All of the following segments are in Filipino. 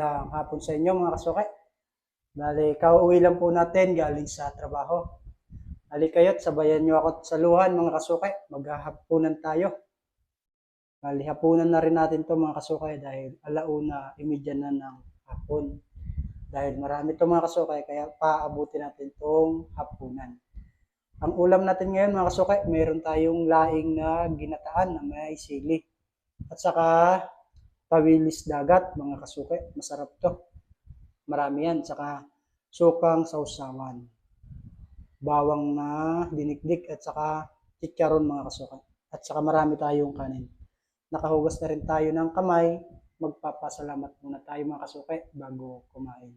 Magandang hapon sa inyo mga kasuke. Bali, kauwi lang po natin galing sa trabaho. Bali kayo't sabayan nyo ako sa luhan mga kasuke. Maghahapunan tayo. Bali, hapunan na rin natin to mga kasuke dahil alauna, imidya na ng hapon. Dahil marami to mga kasuke, kaya paabutin natin tong hapunan. Ang ulam natin ngayon mga kasuke, meron tayong laing na ginataan na may sili. At saka pawilis dagat, mga kasuke. Masarap to. Marami yan. Saka sukang sausawan. Bawang na dinikdik at saka chicharon mga kasuke. At saka marami tayong kanin. Nakahugas na rin tayo ng kamay. Magpapasalamat muna tayo mga kasuke bago kumain.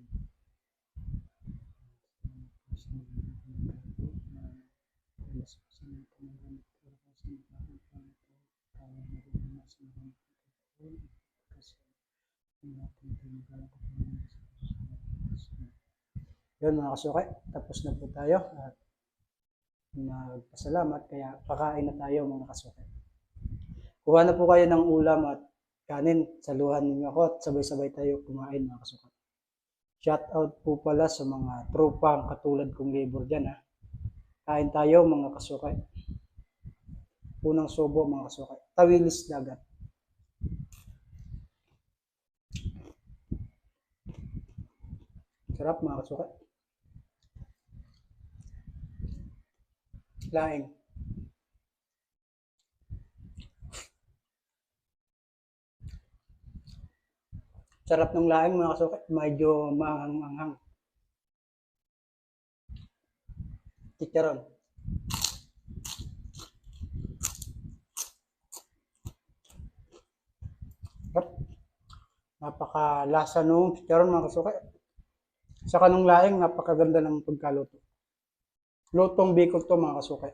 Yun mga kasuke, tapos na po tayo at magpasalamat kaya kakain na tayo mga kasuke. Kuha na po kayo ng ulam at kanin, saluhan ninyo ako at sabay-sabay tayo kumain mga kasuke. Shout out po pala sa mga tropang katulad kong labor dyan ha. Kain tayo mga kasuke. Unang subo mga kasuke. Tawilis dagat. Sarap mga kasuke. Laing. Sarap ng laing mga kasuke. Medyo maanghang-anghang. Chicharon. Sarap. Napakalasa nung chicharon mga kasuke. Sa kanong laing, napakaganda ng pagkaluto. Lutong bikot to mga kasuke.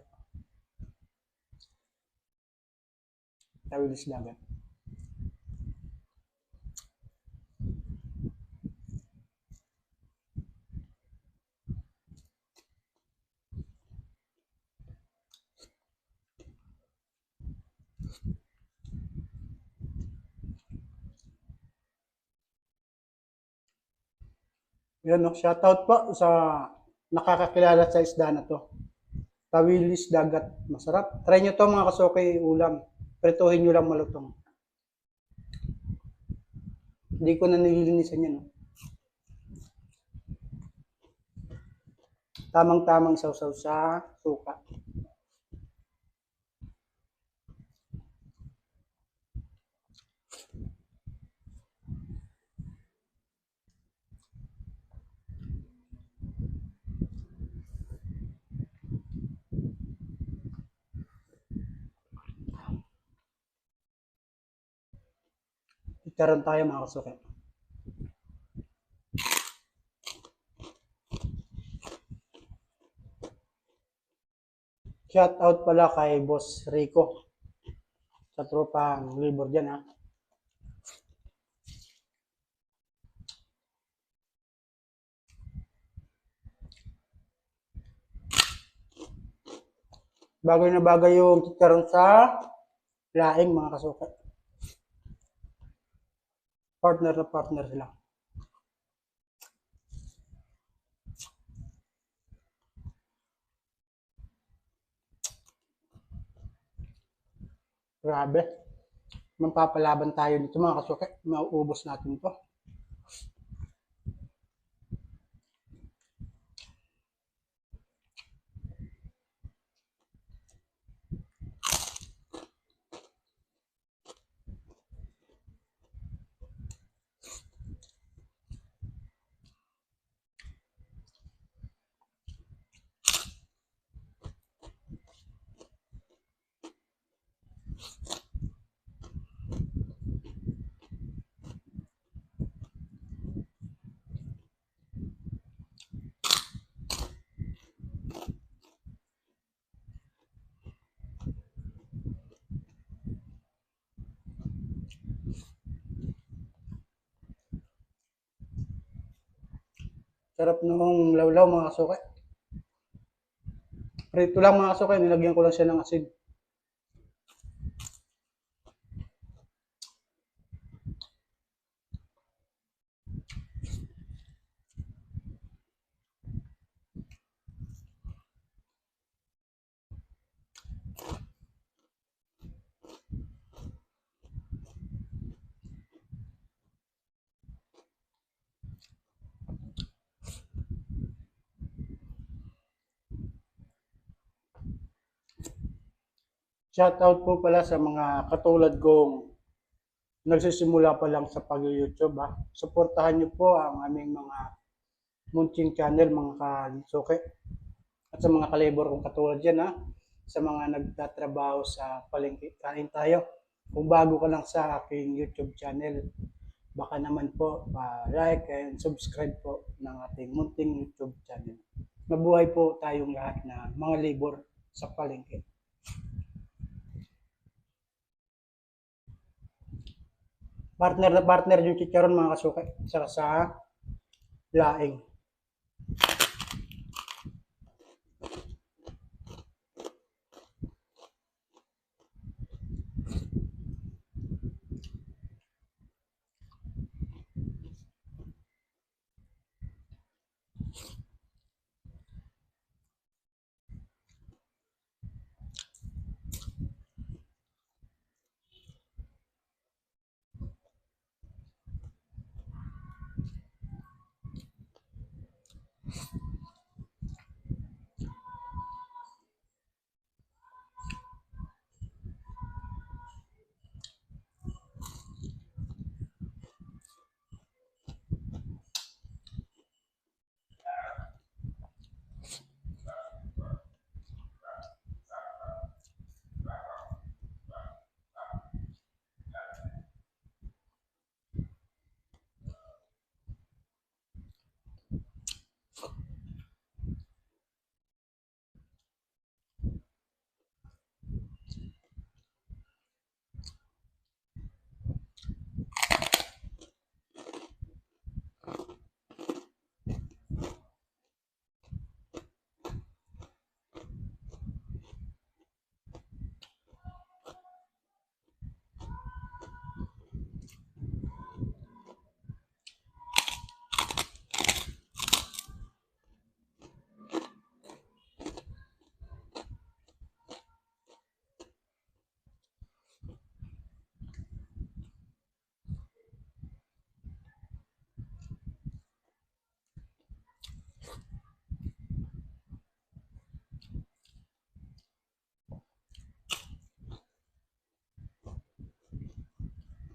Tawilis dagat. Yan no, shoutout po sa nakakakilala sa isda na to. Tawilis dagat, masarap. Try nyo to mga kasuke ulam. Prituhin nyo lang malutong. Hindi ko na nililinisan yan. No? Tamang-tamang sausaw sa suka. Ikaroon tayo mga kasuke. Shout out pala kay Boss Rico sa tropang labor dyan ha. Bagay na bagay yung chicharon sa laing mga kasuke. Partner na partner sila. Grabe. Magpapalaban tayo dito mga kasuke. Mauubos natin to. Sarap nung lawlaw mga kasuke. Prito lang mga kasuke, nilagyan ko lang siya ng asin. Shoutout po pala sa mga katulad kong nagsisimula pa lang sa pag-YouTube. Ha. Suportahan niyo po ang aming mga munching channel, mga kalisuke. At sa mga kalibor kong katulad yan, ha. Sa mga nagtatrabaho sa palengke, kain tayo. Kung bago ka lang sa aking YouTube channel, baka naman po pa-like and subscribe po ng ating munting YouTube channel. Mabuhay po tayong lahat na mga labor sa palengke. Partner na partner yung chicharon mga kasuke. Saka sa laing.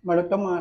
Malutong mga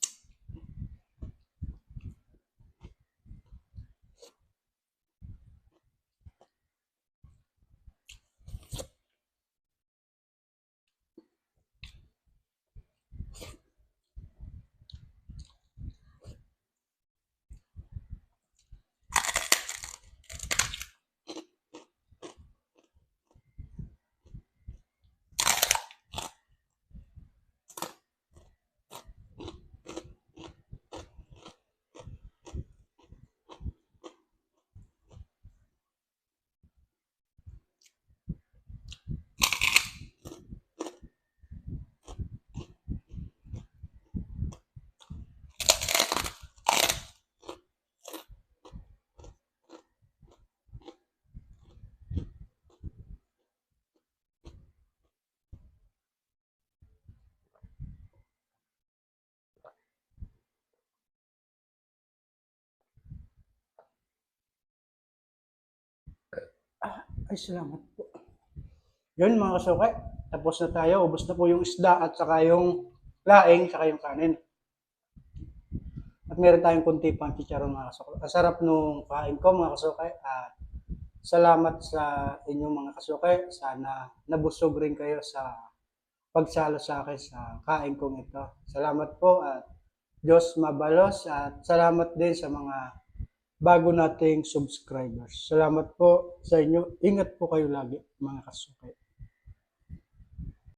Ay, salamat po. Yun mga kasuke, tapos na tayo. Ubus na po yung isda at saka yung laing, saka yung kanin. At meron tayong kunti pang chicharon mga kasuke. Ang sarap nung kain ko mga kasuke. At salamat sa inyong mga kasuke. Sana nabusog rin kayo sa pagsalo sa akin sa kain kong ito. Salamat po at Diyos mabalos at salamat din sa mga bago nating subscribers. Salamat po sa inyo. Ingat po kayo lagi mga kasuke.